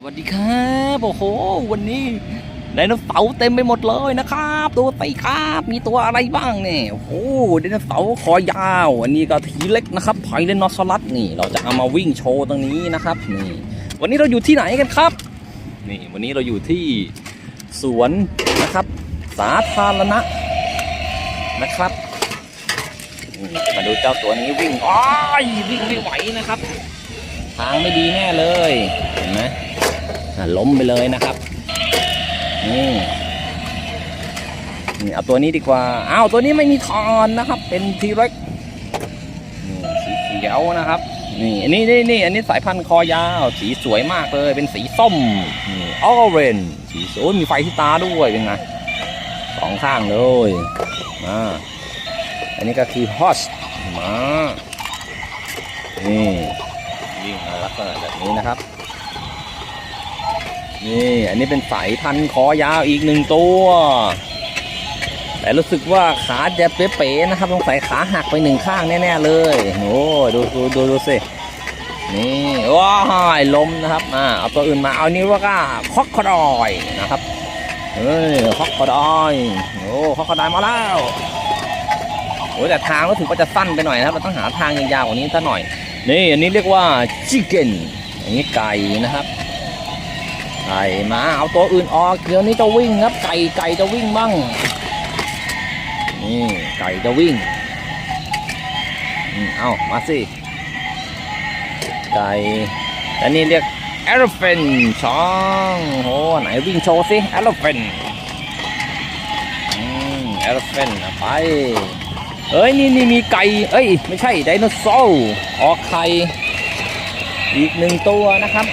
สวัสดีครับโอ้โหวันนี้ไดโนเสาร์เต็มไปหมดเลยนะครับ ตัวไตครับมีตัวอะไรบ้างเนี่ยโอ้โหไดโนเสาร์คอยาวอันนี้ก็ทีเล็กนะครับไพเดนอสลัดนี่เราจะเอามาวิ่งโชว์ตรงนี้นะครับนี่วันนี้เราอยู่ที่ไหนกันครับ นี่วันนี้เราอยู่ที่สวนนะครับ สาธารณะนะครับมาดูเจ้าตัวนี้วิ่งอ้ายวิ่งไม่ไหวนะครับ ทางไม่ดีแน่เลยเห็นไหม ล้มไปเลยนะครับนี่นี่เอาตัวนี้ดีกว่าอ้าวตัวนี้ไม่มีทอนนะครับ เป็นทีเร็กสีเขียวนะครับ นี่อันนี้นี่นี่อันนี้สายพันธุ์คอยาว สีสวยมากเลย เป็นสีส้มนี่ออเรนสีสวยมีไฟที่ตาด้วยเป็นไงสองข้างเลยมาอันนี้ก็คือฮอสมานี่วิ่งลักษณะแบบนี้นะครับ นี่อันนี้เป็นสายพันธุ์คอยาวอีกหนึ่งตัว แต่รู้สึกว่าขาจะเป๊ะๆนะครับต้องใส่ขาหักไปหนึ่งข้างแน่ๆเลยโอ้ดูดูดูดูสินี่ว้ายล้มนะครับอ่าเอาตัวอื่นมาเอานี้ว่าก็คอกคอดอยนะครับเฮ้ยคอกคอดอยโอ้คอกคอดอยมาแล้วโอ้แต่ทางรู้สึกว่าจะสั้นไปหน่อยนะครับเราต้องหาทางยาวๆกว่านี้ซะหน่อย นี่อันนี้เรียกว่าชิคเก้นอันนี้ไก่นะครับ ไก่มาเอาตัวอื่นออกเดี๋ยวนี้จะวิ่งครับไก่ไก่จะวิ่งบ้างนี่ไก่จะวิ่งเอามาสิไก่อันนี้เรียก elephant ช้องโหไหนวิ่งโชว์สิ elephant อืม elephant ไปเอ้ยนี่นี่มีไก่เอ้ยไม่ใช่ไดโนเสาร์ออกไข่อีกหนึ่งตัวนะครับ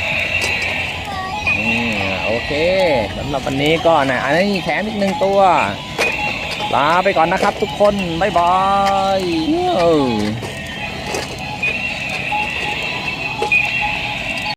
โอเคสำหรับวันนี้ก็นะอันนี้แถมอีกหนึ่งตัว ลาไปก่อนนะครับทุกคน บ๊ายบาย